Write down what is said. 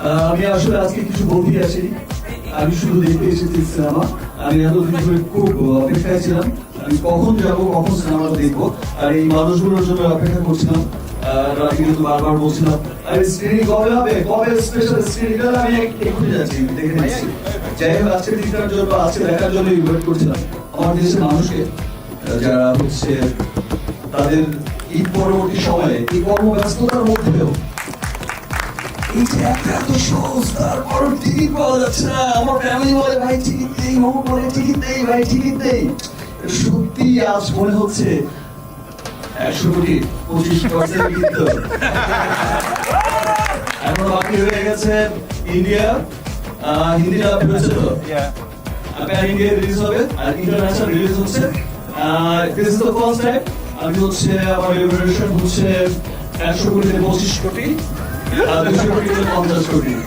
আমি আসলে আজকে কিছু বলতে আসিনি। আমি শুধু দেখতে এসেছি সিনেমা। আমি এতদিন ধরে খুব অপেক্ষায় ছিলাম। আমি কখন যাব, কখন সিনেমাটা দেখব, আর এই মানুষগুলোর জন্য অপেক্ষা করছিলাম। যারা হচ্ছে তাদের ঈদ পরবর্তী সময়ে, এই কর্মব্যস্ততার মধ্যেও যে একটা এত সহজ তারপর টিকিট পাওয়া যাচ্ছে না আমার ফ্যামিলি বলে ভাই টিকিট নেই মামা বলে টিকিট নেই ভাই টিকিট নেই সত্যি আজ মনে হচ্ছে একশো কোটি পঁচিশ পার্সেন্ট কিন্তু এখন বাকি হয়ে গেছে ইন্ডিয়া হিন্দি ডাব হয়েছে তো আপনার ইন্ডিয়া রিলিজ হবে আর ইন্টারন্যাশনাল রিলিজ হচ্ছে this is the first time আমি হচ্ছে আমার রেভলিউশন হচ্ছে একশো কোটিতে পঁচিশ কোটি Kardeşim bir de fazla söyleyeyim.